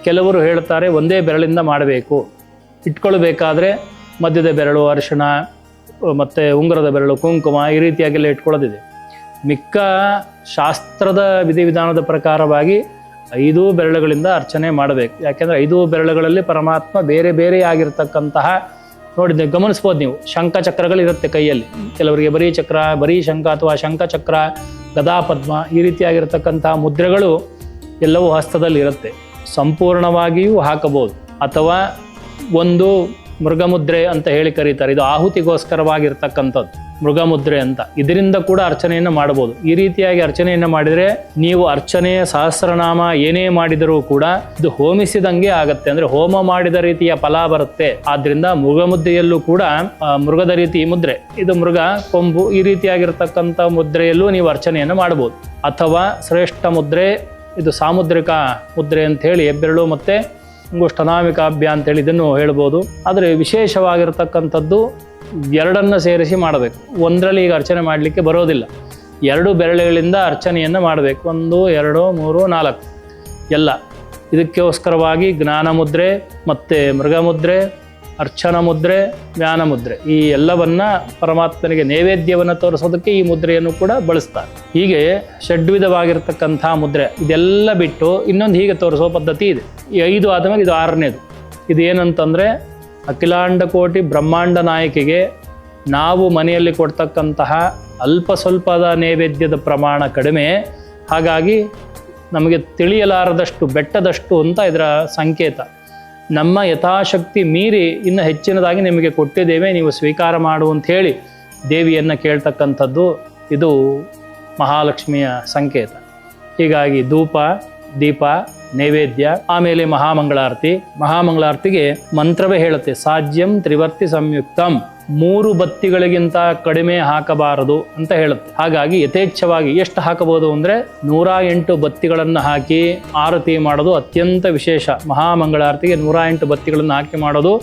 ಕೆಲವರು ಹೇಳ್ತಾರೆ, ಒಂದೇ ಬೆರಳಿಂದ ಮಾಡಬೇಕು. ಇಟ್ಕೊಳ್ಬೇಕಾದ್ರೆ ಮಧ್ಯದ ಬೆರಳು, ಅರಿಶಿಣ, ಮತ್ತು ಉಂಗುರದ ಬೆರಳು, ಕುಂಕುಮ ಈ ರೀತಿಯಾಗೆಲ್ಲ ಇಟ್ಕೊಳ್ಳೋದಿದೆ. ಮಿಕ್ಕ ಶಾಸ್ತ್ರದ ವಿಧಿವಿಧಾನದ ಪ್ರಕಾರವಾಗಿ ಐದು ಬೆರಳುಗಳಿಂದ ಅರ್ಚನೆ ಮಾಡಬೇಕು. ಯಾಕೆಂದರೆ ಐದು ಬೆರಳುಗಳಲ್ಲಿ ಪರಮಾತ್ಮ ಬೇರೆ ಬೇರೆ ಆಗಿರ್ತಕ್ಕಂತಹ ಗಮನಿಸ್ಬೋದು ನೀವು ಶಂಖಚಕ್ರಗಳಿರುತ್ತೆ ಕೈಯಲ್ಲಿ. ಕೆಲವರಿಗೆ ಬರೀ ಚಕ್ರ, ಬರೀ ಶಂಖ ಅಥವಾ ಶಂಖಚಕ್ರ ಗದಾಪದ್ಮ ಈ ರೀತಿಯಾಗಿರ್ತಕ್ಕಂತಹ ಮುದ್ರೆಗಳು ಎಲ್ಲವೂ ಹಸ್ತದಲ್ಲಿ ಇರುತ್ತೆ ಸಂಪೂರ್ಣವಾಗಿಯೂ ಹಾಕಬಹುದು. ಅಥವಾ ಒಂದು ಮೃಗಮುದ್ರೆ ಅಂತ ಹೇಳಿ ಕರೀತಾರೆ. ಇದು ಆಹುತಿಗೋಸ್ಕರವಾಗಿರ್ತಕ್ಕಂಥದ್ದು, ಮೃಗಮುದ್ರೆ ಅಂತ. ಇದರಿಂದ ಕೂಡ ಅರ್ಚನೆಯನ್ನು ಮಾಡಬಹುದು. ಈ ರೀತಿಯಾಗಿ ಅರ್ಚನೆಯನ್ನು ಮಾಡಿದರೆ ನೀವು ಅರ್ಚನೆಯ ಸಹಸ್ರನಾಮ ಏನೇ ಮಾಡಿದರೂ ಕೂಡ ಇದು ಹೋಮಿಸಿದಂಗೆ ಆಗತ್ತೆ. ಅಂದ್ರೆ ಹೋಮ ಮಾಡಿದ ರೀತಿಯ ಫಲ ಬರುತ್ತೆ. ಆದ್ರಿಂದ ಮೃಗಮುದ್ರೆಯಲ್ಲೂ ಕೂಡ ಮೃಗದ ರೀತಿ ಮುದ್ರೆ. ಇದು ಮೃಗ, ಕೊಂಬು ಈ ರೀತಿಯಾಗಿರ್ತಕ್ಕಂಥ ಮುದ್ರೆಯಲ್ಲೂ ನೀವು ಅರ್ಚನೆಯನ್ನು ಮಾಡಬಹುದು. ಅಥವಾ ಶ್ರೇಷ್ಠ ಮುದ್ರೆ, ಇದು ಸಾಮುದ್ರಿಕ ಮುದ್ರೆ ಅಂತ ಹೇಳಿ ಹೆಬ್ಬೆರಳು ಮತ್ತೆ ಅಂಗುಷ್ಟನಾಮಿಕಾಭ್ಯ ಅಂತೇಳಿ ಇದನ್ನು ಹೇಳ್ಬೋದು. ಆದರೆ ವಿಶೇಷವಾಗಿರ್ತಕ್ಕಂಥದ್ದು ಎರಡನ್ನು ಸೇರಿಸಿ ಮಾಡಬೇಕು. ಒಂದರಲ್ಲಿ ಈಗ ಅರ್ಚನೆ ಮಾಡಲಿಕ್ಕೆ ಬರೋದಿಲ್ಲ. ಎರಡು ಬೆರಳುಗಳಿಂದ ಅರ್ಚನೆಯನ್ನು ಮಾಡಬೇಕು. ಒಂದು, ಎರಡು, ಮೂರು, ನಾಲ್ಕು. ಎಲ್ಲ. ಇದಕ್ಕೋಸ್ಕರವಾಗಿ ಜ್ಞಾನ ಮುದ್ರೆ ಮತ್ತು ಮೃಗಮುದ್ರೆ ಅರ್ಚನ ಮುದ್ರೆ, ಜ್ಞಾನ ಮುದ್ರೆ. ಈ ಎಲ್ಲವನ್ನ ಪರಮಾತ್ಮನಿಗೆ ನೈವೇದ್ಯವನ್ನು ತೋರಿಸೋದಕ್ಕೆ ಈ ಮುದ್ರೆಯನ್ನು ಕೂಡ ಬಳಸ್ತಾರೆ. ಹೀಗೆ ಷಡ್ವಿಧವಾಗಿರ್ತಕ್ಕಂಥ ಮುದ್ರೆ, ಇದೆಲ್ಲ ಬಿಟ್ಟು ಇನ್ನೊಂದು ಹೀಗೆ ತೋರಿಸೋ ಪದ್ಧತಿ ಇದೆ. ಈ ಐದು ಆದಮೇಲೆ ಇದು ಆರನೇದು. ಇದು ಏನಂತಂದರೆ, ಅಖಿಲಾಂಡ ಕೋಟಿ ಬ್ರಹ್ಮಾಂಡ ನಾಯಕಿಗೆ ನಾವು ಮನೆಯಲ್ಲಿ ಕೊಡ್ತಕ್ಕಂತಹ ಅಲ್ಪ ಸ್ವಲ್ಪದ ನೈವೇದ್ಯದ ಪ್ರಮಾಣ ಕಡಿಮೆ. ಹಾಗಾಗಿ ನಮಗೆ ತಿಳಿಯಲಾರದಷ್ಟು, ಬೆಟ್ಟದಷ್ಟು ಅಂತ ಇದರ ಸಂಕೇತ. ನಮ್ಮ ಯಥಾಶಕ್ತಿ ಮೀರಿ ಇನ್ನು ಹೆಚ್ಚಿನದಾಗಿ ನಿಮಗೆ ಕೊಟ್ಟಿದ್ದೇವೆ, ನೀವು ಸ್ವೀಕಾರ ಮಾಡು ಅಂತ ಹೇಳಿ ದೇವಿಯನ್ನು ಕೇಳ್ತಕ್ಕಂಥದ್ದು ಇದು ಮಹಾಲಕ್ಷ್ಮಿಯ ಸಂಕೇತ. ಹೀಗಾಗಿ ಧೂಪ, ದೀಪ, ನೈವೇದ್ಯ, ಆಮೇಲೆ ಮಹಾಮಂಗಳಾರತಿ. ಮಹಾಮಂಗಳಾರತಿಗೆ ಮಂತ್ರವೇ ಹೇಳುತ್ತೆ ಸಾಜ್ಯಂ ತ್ರಿವರ್ತಿ ಸಂಯುಕ್ತಂ. ಮೂರು ಬತ್ತಿಗಳಿಗಿಂತ ಕಡಿಮೆ ಹಾಕಬಾರದು ಅಂತ ಹೇಳುತ್ತೆ. ಹಾಗಾಗಿ ಯಥೇಚ್ಛವಾಗಿ ಎಷ್ಟು ಹಾಕಬಹುದು ಅಂದ್ರೆ ನೂರ ಎಂಟು ಬತ್ತಿಗಳನ್ನು ಹಾಕಿ ಆರತಿ ಮಾಡೋದು ಅತ್ಯಂತ ವಿಶೇಷ. ಮಹಾಮಂಗಳಾರತಿಗೆ ನೂರ ಎಂಟು ಬತ್ತಿಗಳನ್ನು ಹಾಕಿ ಮಾಡೋದು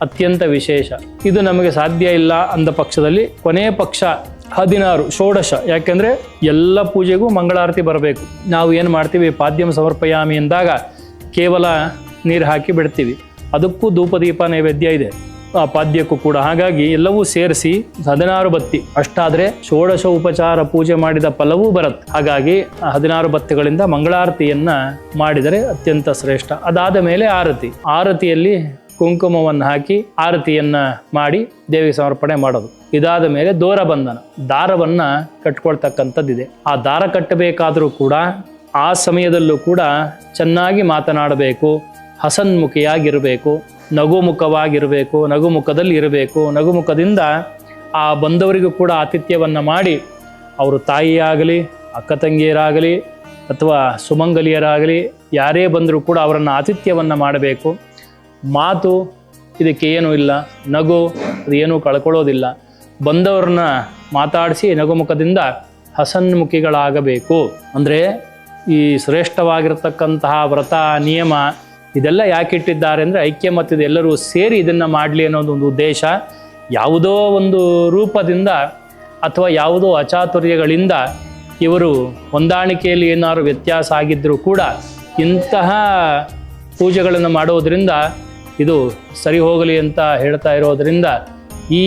ಅತ್ಯಂತ ವಿಶೇಷ. ಇದು ನಮಗೆ ಸಾಧ್ಯ ಇಲ್ಲ ಅಂದ ಪಕ್ಷದಲ್ಲಿ ಕೊನೆಯ ಪಕ್ಷ ಹದಿನಾರು, ಷೋಡಶ. ಯಾಕೆಂದ್ರೆ ಎಲ್ಲ ಪೂಜೆಗೂ ಮಂಗಳಾರತಿ ಬರಬೇಕು. ನಾವು ಏನು ಮಾಡ್ತೀವಿ? ಪಾದ್ಯಮ ಸಮರ್ಪಯಾಮಿ ಎಂದಾಗ ಕೇವಲ ನೀರು ಹಾಕಿ ಬಿಡ್ತೀವಿ. ಅದಕ್ಕೂ ಧೂಪದೀಪ ನೈವೇದ್ಯ ಇದೆ. ಪಾದ್ಯಕ್ಕೂ ಕೂಡ. ಹಾಗಾಗಿ ಎಲ್ಲವೂ ಸೇರಿಸಿ ಹದಿನಾರು ಬತ್ತಿ. ಅಷ್ಟಾದ್ರೆ ಷೋಡಶ ಉಪಚಾರ ಪೂಜೆ ಮಾಡಿದ ಫಲವೂ ಬರುತ್ತೆ. ಹಾಗಾಗಿ ಹದಿನಾರು ಬತ್ತಿಗಳಿಂದ ಮಂಗಳಾರತಿಯನ್ನ ಮಾಡಿದರೆ ಅತ್ಯಂತ ಶ್ರೇಷ್ಠ. ಅದಾದ ಮೇಲೆ ಆರತಿ. ಆರತಿಯಲ್ಲಿ ಕುಂಕುಮವನ್ನು ಹಾಕಿ ಆರತಿಯನ್ನ ಮಾಡಿ ದೇವಿಗೆ ಸಮರ್ಪಣೆ ಮಾಡೋದು. ಇದಾದ ಮೇಲೆ ದೋರ ಬಂಧನ ದಾರವನ್ನ ಕಟ್ಕೊಳ್ತಕ್ಕಂಥದ್ದಿದೆ. ಆ ದಾರ ಕಟ್ಟಬೇಕಾದರೂ ಕೂಡ ಆ ಸಮಯದಲ್ಲೂ ಕೂಡ ಚೆನ್ನಾಗಿ ಮಾತನಾಡಬೇಕು, ಹಸನ್ಮುಖಿಯಾಗಿರಬೇಕು ನಗುಮುಖವಾಗಿರಬೇಕು, ನಗುಮುಖದಲ್ಲಿ ಇರಬೇಕು, ನಗುಮುಖದಿಂದ ಆ ಬಂದವರಿಗೂ ಕೂಡ ಆತಿಥ್ಯವನ್ನು ಮಾಡಿ ಅವರು ತಾಯಿಯಾಗಲಿ, ಅಕ್ಕ ತಂಗಿಯರಾಗಲಿ ಅಥವಾ ಸುಮಂಗಲಿಯರಾಗಲಿ, ಯಾರೇ ಬಂದರೂ ಕೂಡ ಅವರನ್ನು ಆತಿಥ್ಯವನ್ನು ಮಾಡಬೇಕು. ಮಾತು ಇದಕ್ಕೆ ಏನೂ ಇಲ್ಲ, ನಗು ಅದು ಏನೂ ಕಳ್ಕೊಳ್ಳೋದಿಲ್ಲ. ಬಂದವ್ರನ್ನ ಮಾತಾಡಿಸಿ ನಗುಮುಖದಿಂದ ಹಸನ್ಮುಖಿಗಳಾಗಬೇಕು. ಅಂದರೆ ಈ ಶ್ರೇಷ್ಠವಾಗಿರ್ತಕ್ಕಂತಹ ವ್ರತ, ನಿಯಮ ಇದೆಲ್ಲ ಯಾಕೆ ಇಟ್ಟಿದ್ದಾರೆ ಅಂದರೆ ಐಕ್ಯ ಮತ್ತು ಎಲ್ಲರೂ ಸೇರಿ ಇದನ್ನು ಮಾಡಲಿ ಅನ್ನೋದು ಒಂದು ಉದ್ದೇಶ. ಯಾವುದೋ ಒಂದು ರೂಪದಿಂದ ಅಥವಾ ಯಾವುದೋ ಅಚಾತುರ್ಯಗಳಿಂದ ಇವರು ಹೊಂದಾಣಿಕೆಯಲ್ಲಿ ಏನಾದ್ರು ವ್ಯತ್ಯಾಸ ಆಗಿದ್ದರೂ ಕೂಡ ಇಂತಹ ಪೂಜೆಗಳನ್ನು ಮಾಡೋದರಿಂದ ಇದು ಸರಿ ಹೋಗಲಿ ಅಂತ ಹೇಳ್ತಾ ಇರೋದರಿಂದ ಈ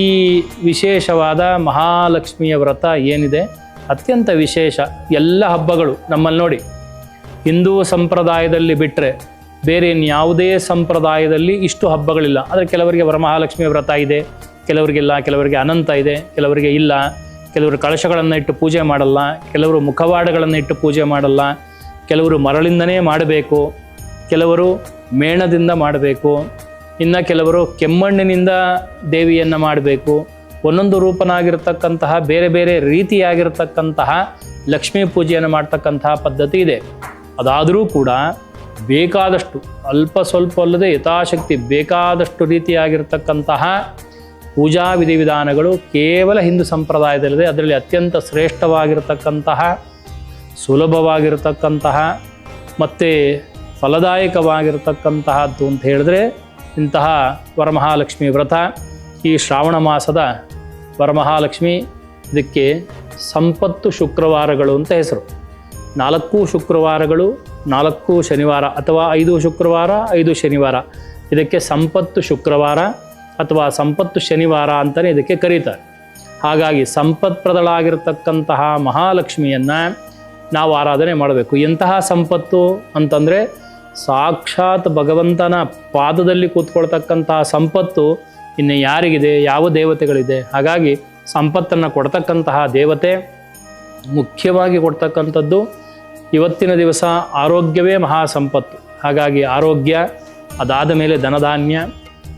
ವಿಶೇಷವಾದ ಮಹಾಲಕ್ಷ್ಮಿಯ ವ್ರತ ಏನಿದೆ? ಅತ್ಯಂತ ವಿಶೇಷ ಎಲ್ಲ ಹಬ್ಬಗಳು ನಮ್ಮಲ್ಲಿ ನೋಡಿ. ಹಿಂದೂ ಸಂಪ್ರದಾಯದಲ್ಲಿ ಬಿಟ್ಟರೆ ಬೇರೆ ಇನ್ಯಾವುದೇ ಸಂಪ್ರದಾಯದಲ್ಲಿ ಇಷ್ಟು ಹಬ್ಬಗಳಿಲ್ಲ. ಆದರೆ ಕೆಲವರಿಗೆ ವರಮಹಾಲಕ್ಷ್ಮಿ ವ್ರತ ಇದೆ ಕೆಲವರಿಗಿಲ್ಲ ಕೆಲವರಿಗೆ ಅನಂತ ಇದೆ, ಕೆಲವರಿಗೆ ಇಲ್ಲ, ಕೆಲವರು ಕಳಶಗಳನ್ನು ಇಟ್ಟು ಪೂಜೆ ಮಾಡಲ್ಲ, ಕೆಲವರು ಮುಖವಾಡಗಳನ್ನು ಇಟ್ಟು ಪೂಜೆ ಮಾಡಲ್ಲ, ಕೆಲವರು ಮರಳಿಂದನೇ ಮಾಡಬೇಕು, ಕೆಲವರು ಮೇಣದಿಂದ ಮಾಡಬೇಕು, ಇನ್ನು ಕೆಲವರು ಕೆಮ್ಮಣ್ಣಿನಿಂದ ದೇವಿಯನ್ನು ಮಾಡಬೇಕು, ಒಂದೊಂದು ರೂಪನಾಗಿರ್ತಕ್ಕಂತಹ ಬೇರೆ ಬೇರೆ ರೀತಿಯಾಗಿರ್ತಕ್ಕಂತಹ ಲಕ್ಷ್ಮೀ ಪೂಜೆಯನ್ನು ಮಾಡ್ತಕ್ಕಂತಹ ಪದ್ಧತಿ ಇದೆ. ಅದಾದರೂ ಕೂಡ ಬೇಕಾದಷ್ಟು, ಅಲ್ಪ ಸ್ವಲ್ಪ ಅಲ್ಲದೆ ಯಥಾಶಕ್ತಿ ಬೇಕಾದಷ್ಟು ರೀತಿಯಾಗಿರ್ತಕ್ಕಂತಹ ಪೂಜಾ ವಿಧಿವಿಧಾನಗಳು ಕೇವಲ ಹಿಂದೂ ಸಂಪ್ರದಾಯದಲ್ಲಿದೆ. ಅದರಲ್ಲಿ ಅತ್ಯಂತ ಶ್ರೇಷ್ಠವಾಗಿರತಕ್ಕಂತಹ, ಸುಲಭವಾಗಿರತಕ್ಕಂತಹ ಮತ್ತು ಫಲದಾಯಕವಾಗಿರತಕ್ಕಂತಹದ್ದು ಅಂತ ಹೇಳಿದ್ರೆ ಇಂತಹ ವರಮಹಾಲಕ್ಷ್ಮಿ ವ್ರತ ಈ ಶ್ರಾವಣ ಮಾಸದ ವರಮಹಾಲಕ್ಷ್ಮಿ. ಇದಕ್ಕೆ ಸಂಪತ್ತು ಶುಕ್ರವಾರಗಳು ಅಂತ ಹೆಸರು. ನಾಲ್ಕು ಶುಕ್ರವಾರಗಳು ನಾಲ್ಕು ಶನಿವಾರ ಅಥವಾ ಐದು ಶುಕ್ರವಾರ, ಐದು ಶನಿವಾರ. ಇದಕ್ಕೆ ಸಂಪತ್ತು ಶುಕ್ರವಾರ ಅಥವಾ ಸಂಪತ್ತು ಶನಿವಾರ ಅಂತಲೇ ಇದಕ್ಕೆ ಕರೀತಾರೆ. ಹಾಗಾಗಿ ಸಂಪತ್ಪ್ರದಳಾಗಿರ್ತಕ್ಕಂತಹ ಮಹಾಲಕ್ಷ್ಮಿಯನ್ನು ನಾವು ಆರಾಧನೆ ಮಾಡಬೇಕು. ಎಂತಹ ಸಂಪತ್ತು ಅಂತಂದರೆ ಸಾಕ್ಷಾತ್ ಭಗವಂತನ ಪಾದದಲ್ಲಿ ಕೂತ್ಕೊಳ್ತಕ್ಕಂತಹ ಸಂಪತ್ತು ಇನ್ನು ಯಾರಿಗಿದೆ, ಯಾವ ದೇವತೆಗಳಿದೆ? ಹಾಗಾಗಿ ಸಂಪತ್ತನ್ನು ಕೊಡ್ತಕ್ಕಂತಹ ದೇವತೆ ಮುಖ್ಯವಾಗಿ ಕೊಡ್ತಕ್ಕಂಥದ್ದು ಇವತ್ತಿನ ದಿವಸ ಆರೋಗ್ಯವೇ ಮಹಾ ಸಂಪತ್ತು ಹಾಗಾಗಿ ಆರೋಗ್ಯ, ಅದಾದ ಮೇಲೆ ಧನಧಾನ್ಯ,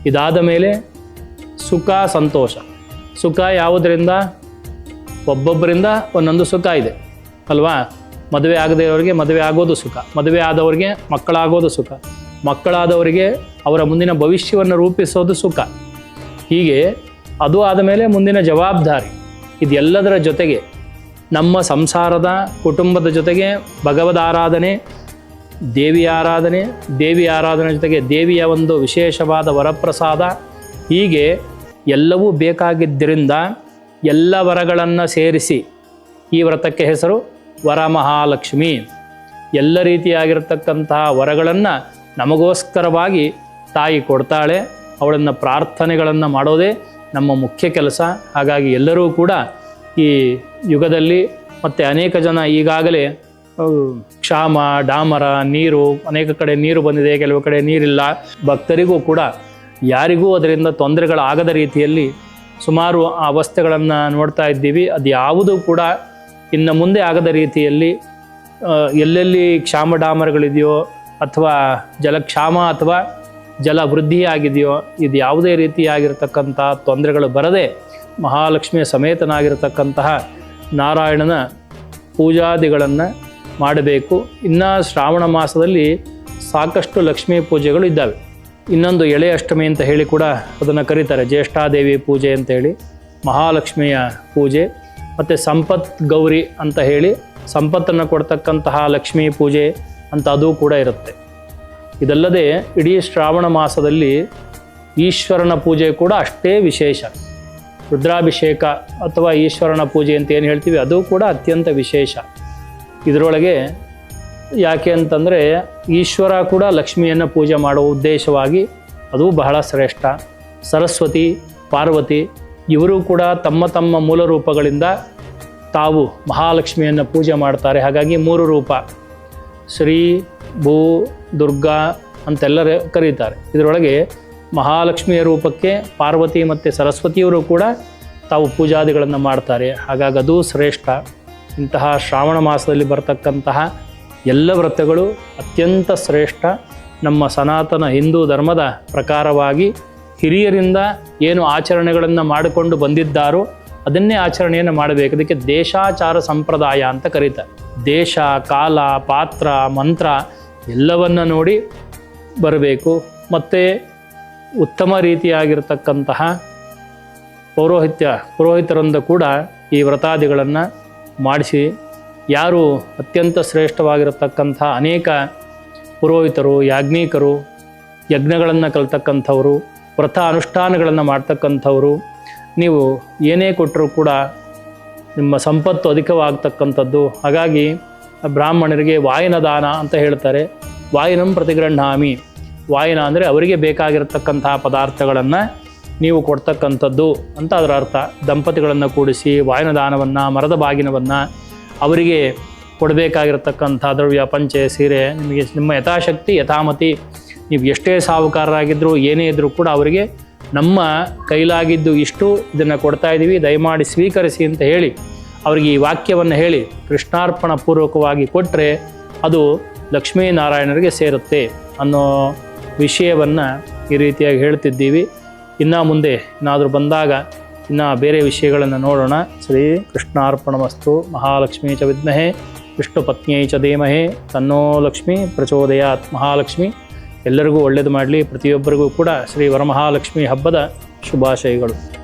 ಇದಾದ ಮೇಲೆ ಸುಖ, ಸಂತೋಷ. ಸುಖ ಯಾವುದರಿಂದ? ಒಬ್ಬೊಬ್ಬರಿಂದ ಒಂದೊಂದು ಸುಖ ಇದೆ. ಅಲ್ವಾ? ಮದುವೆ ಆಗದೇ ಇರೋರಿಗೆ ಮದುವೆ ಆಗೋದು ಸುಖ. ಮದುವೆ ಆದವರಿಗೆ ಮಕ್ಕಳಾಗೋದು ಸುಖ. ಮಕ್ಕಳಾದವರಿಗೆ ಅವರ ಮುಂದಿನ ಭವಿಷ್ಯವನ್ನು ರೂಪಿಸೋದು ಸುಖ. ಹೀಗೆ ಅದು ಆದಮೇಲೆ ಮುಂದಿನ ಜವಾಬ್ದಾರಿ. ಇದೆಲ್ಲದರ ಜೊತೆಗೆ ನಮ್ಮ ಸಂಸಾರದ ಕುಟುಂಬದ ಜೊತೆಗೆ ಭಗವದ್ ಆರಾಧನೆ, ದೇವಿ ಆರಾಧನೆ ದೇವಿ ಆರಾಧನೆ ಜೊತೆಗೆ ದೇವಿಯ ಒಂದು ವಿಶೇಷವಾದ ವರಪ್ರಸಾದ. ಹೀಗೆ ಎಲ್ಲವೂ ಬೇಕಾಗಿದ್ದರಿಂದ ಎಲ್ಲ ವರಗಳನ್ನು ಸೇರಿಸಿ ಈ ವ್ರತಕ್ಕೆ ಹೆಸರು ವರಮಹಾಲಕ್ಷ್ಮಿ. ಎಲ್ಲ ರೀತಿಯಾಗಿರತಕ್ಕಂತಹ ವರಗಳನ್ನು ನಮಗೋಸ್ಕರವಾಗಿ ತಾಯಿ ಕೊಡ್ತಾಳೆ. ಅವಳನ್ನು ಪ್ರಾರ್ಥನೆಗಳನ್ನು ಮಾಡೋದೇ ನಮ್ಮ ಮುಖ್ಯ ಕೆಲಸ. ಹಾಗಾಗಿ ಎಲ್ಲರೂ ಕೂಡ ಈ ಯುಗದಲ್ಲಿ ಮತ್ತು ಅನೇಕ ಜನ ಈಗಾಗಲೇ ಕ್ಷಾಮ, ಡಾಮರ, ನೀರು, ಅನೇಕ ಕಡೆ ನೀರು ಬಂದಿದೆ, ಕೆಲವು ಕಡೆ ನೀರಿಲ್ಲ. ಭಕ್ತರಿಗೂ ಕೂಡ ಯಾರಿಗೂ ಅದರಿಂದ ತೊಂದರೆಗಳಾಗದ ರೀತಿಯಲ್ಲಿ ಸುಮಾರು ಆ ಅವಸ್ಥೆಗಳನ್ನು ನೋಡ್ತಾ ಇದ್ದೀವಿ. ಅದು ಯಾವುದೂ ಕೂಡ ಇನ್ನು ಮುಂದೆ ಆಗದ ರೀತಿಯಲ್ಲಿ ಎಲ್ಲೆಲ್ಲಿ ಕ್ಷಾಮ ಡಾಮರಗಳಿದೆಯೋ ಅಥವಾ ಜಲಕ್ಷಾಮ ಅಥವಾ ಜಲ ವೃದ್ಧಿಯಾಗಿದೆಯೋ ಇದು ಯಾವುದೇ ರೀತಿಯಾಗಿರ್ತಕ್ಕಂಥ ತೊಂದರೆಗಳು ಬರದೆ ಮಹಾಲಕ್ಷ್ಮಿಯ ಸಮೇತನಾಗಿರತಕ್ಕಂತಹ ನಾರಾಯಣನ ಪೂಜಾದಿಗಳನ್ನು ಮಾಡಬೇಕು. ಇನ್ನು ಶ್ರಾವಣ ಮಾಸದಲ್ಲಿ ಸಾಕಷ್ಟು ಲಕ್ಷ್ಮೀ ಪೂಜೆಗಳು ಇದ್ದಾವೆ. ಇನ್ನೊಂದು ಎಳೆ ಅಷ್ಟಮಿ ಅಂತ ಹೇಳಿ ಕೂಡ ಅದನ್ನು ಕರೀತಾರೆ. ಜ್ಯೇಷ್ಠಾದೇವಿ ಪೂಜೆ ಅಂತೇಳಿ ಮಹಾಲಕ್ಷ್ಮಿಯ ಪೂಜೆ. ಮತ್ತು ಸಂಪತ್ ಗೌರಿ ಅಂತ ಹೇಳಿ ಸಂಪತ್ತನ್ನು ಕೊಡ್ತಕ್ಕಂತಹ ಲಕ್ಷ್ಮೀ ಪೂಜೆ ಅಂತ ಅದು ಕೂಡ ಇರುತ್ತೆ. ಇದಲ್ಲದೆ ಇಡೀ ಶ್ರಾವಣ ಮಾಸದಲ್ಲಿ ಈಶ್ವರನ ಪೂಜೆ ಕೂಡ ಅಷ್ಟೇ ವಿಶೇಷ. ರುದ್ರಾಭಿಷೇಕ ಅಥವಾ ಈಶ್ವರನ ಪೂಜೆ ಅಂತ ಏನು ಹೇಳ್ತೀವಿ, ಅದು ಕೂಡ ಅತ್ಯಂತ ವಿಶೇಷ. ಇದರೊಳಗೆ ಯಾಕೆ ಅಂತಂದರೆ ಈಶ್ವರ ಕೂಡ ಲಕ್ಷ್ಮಿಯನ್ನು ಪೂಜೆ ಮಾಡುವ ಉದ್ದೇಶವಾಗಿ ಅದು ಬಹಳ ಶ್ರೇಷ್ಠ. ಸರಸ್ವತಿ, ಪಾರ್ವತಿ ಇವರು ಕೂಡ ತಮ್ಮ ತಮ್ಮ ಮೂಲ ರೂಪಗಳಿಂದ ತಾವು ಮಹಾಲಕ್ಷ್ಮಿಯನ್ನು ಪೂಜೆ ಮಾಡ್ತಾರೆ. ಹಾಗಾಗಿ ಮೂರು ರೂಪ, ಶ್ರೀ, ಭೂ, ದುರ್ಗಾ ಅಂತೆಲ್ಲರೂ ಕರೀತಾರೆ. ಇದರೊಳಗೆ ಮಹಾಲಕ್ಷ್ಮಿಯ ರೂಪಕ್ಕೆ ಪಾರ್ವತಿ ಮತ್ತು ಸರಸ್ವತಿಯವರು ಕೂಡ ತಾವು ಪೂಜಾದಿಗಳನ್ನು ಮಾಡ್ತಾರೆ. ಹಾಗಾಗಿ ಅದು ಶ್ರೇಷ್ಠ. ಇಂತಹ ಶ್ರಾವಣ ಮಾಸದಲ್ಲಿ ಬರ್ತಕ್ಕಂತಹ ಎಲ್ಲ ವ್ರತಗಳು ಅತ್ಯಂತ ಶ್ರೇಷ್ಠ. ನಮ್ಮ ಸನಾತನ ಹಿಂದೂ ಧರ್ಮದ ಪ್ರಕಾರವಾಗಿ ಹಿರಿಯರಿಂದ ಏನು ಆಚರಣೆಗಳನ್ನು ಮಾಡಿಕೊಂಡು ಬಂದಿದ್ದಾರೋ ಅದನ್ನೇ ಆಚರಣೆಯನ್ನು ಮಾಡಬೇಕು. ಅದಕ್ಕೆ ದೇಶಾಚಾರ ಸಂಪ್ರದಾಯ ಅಂತ ಕರೀತಾರೆ. ದೇಶ, ಕಾಲ, ಪಾತ್ರ, ಮಂತ್ರ ಎಲ್ಲವನ್ನು ನೋಡಿ ಬರಬೇಕು. ಮತ್ತು ಉತ್ತಮ ರೀತಿಯಾಗಿರ್ತಕ್ಕಂತಹ ಪೌರೋಹಿತ್ಯ, ಪುರೋಹಿತರಿಂದ ಕೂಡ ಈ ವ್ರತಾದಿಗಳನ್ನು ಮಾಡಿಸಿ, ಯಾರು ಅತ್ಯಂತ ಶ್ರೇಷ್ಠವಾಗಿರತಕ್ಕಂಥ ಅನೇಕ ಪುರೋಹಿತರು, ಯಾಜ್ಞಿಕರು, ಯಜ್ಞಗಳನ್ನು ಕಲ್ತಕ್ಕಂಥವರು, ವ್ರತ ಅನುಷ್ಠಾನಗಳನ್ನು ಮಾಡ್ತಕ್ಕಂಥವರು, ನೀವು ಏನೇ ಕೊಟ್ಟರೂ ಕೂಡ ನಿಮ್ಮ ಸಂಪತ್ತು ಅಧಿಕವಾಗ್ತಕ್ಕಂಥದ್ದು. ಹಾಗಾಗಿ ಬ್ರಾಹ್ಮಣರಿಗೆ ವಾಯನ ದಾನ ಅಂತ ಹೇಳ್ತಾರೆ. ವಾಯನಂ ಪ್ರತಿಗೃಹಾಮಿ ವಾಯನ ಅಂದರೆ ಅವರಿಗೆ ಬೇಕಾಗಿರತಕ್ಕಂತಹ ಪದಾರ್ಥಗಳನ್ನು ನೀವು ಕೊಡ್ತಕ್ಕಂಥದ್ದು ಅಂತ ಅದರ ಅರ್ಥ. ದಂಪತಿಗಳನ್ನು ಕೂಡಿಸಿ ವಾಯನ ದಾನವನ್ನು ಮರದ ಬಾಗಿನವನ್ನು ಅವರಿಗೆ ಕೊಡಬೇಕಾಗಿರತಕ್ಕಂಥ ದ್ರವ್ಯ, ಪಂಚೆ, ಸೀರೆ, ನಿಮಗೆ ನಿಮ್ಮ ಯಥಾಶಕ್ತಿ, ಯಥಾಮತಿ, ನೀವು ಎಷ್ಟೇ ಸಾಹುಕಾರರಾಗಿದ್ದರೂ ಏನೇ ಇದ್ದರೂ ಕೂಡ ಅವರಿಗೆ ನಮ್ಮ ಕೈಲಾಗಿದ್ದು ಇಷ್ಟು ಇದನ್ನು ಕೊಡ್ತಾ ಇದ್ದೀವಿ ದಯಮಾಡಿ ಸ್ವೀಕರಿಸಿ ಅಂತ ಹೇಳಿ, ಅವರಿಗೆ ಈ ವಾಕ್ಯವನ್ನು ಹೇಳಿ ಕೃಷ್ಣಾರ್ಪಣ ಪೂರ್ವಕವಾಗಿ ಕೊಟ್ಟರೆ ಅದು ಲಕ್ಷ್ಮೀನಾರಾಯಣರಿಗೆ ಸೇರುತ್ತೆ ಅನ್ನೋ ವಿಷಯವನ್ನು ಈ ರೀತಿಯಾಗಿ ಹೇಳ್ತಿದ್ದೀವಿ. ಇನ್ನು ಮುಂದೆ ಇನ್ನಾದರೂ ಬಂದಾಗ ಇನ್ನು ಬೇರೆ ವಿಷಯಗಳನ್ನು ನೋಡೋಣ. ಶ್ರೀ ಕೃಷ್ಣಾರ್ಪಣಮಸ್ತು ಮಹಾಲಕ್ಷ್ಮೀ ಚ ವಿದ್ಮಹೆ, ವಿಷ್ಣು ಪತ್ನಿಯೈ ಚ ದೇಮಹೆ ತನ್ನೋ ಲಕ್ಷ್ಮಿ ಪ್ರಚೋದಯಾತ್ ಮಹಾಲಕ್ಷ್ಮಿ. ಎಲ್ಲರಿಗೂ ಒಳ್ಳೇದು ಮಾಡಲಿ. ಪ್ರತಿಯೊಬ್ಬರಿಗೂ ಕೂಡ ಶ್ರೀ ವರಮಹಾಲಕ್ಷ್ಮಿ ಹಬ್ಬದ ಶುಭಾಶಯಗಳು.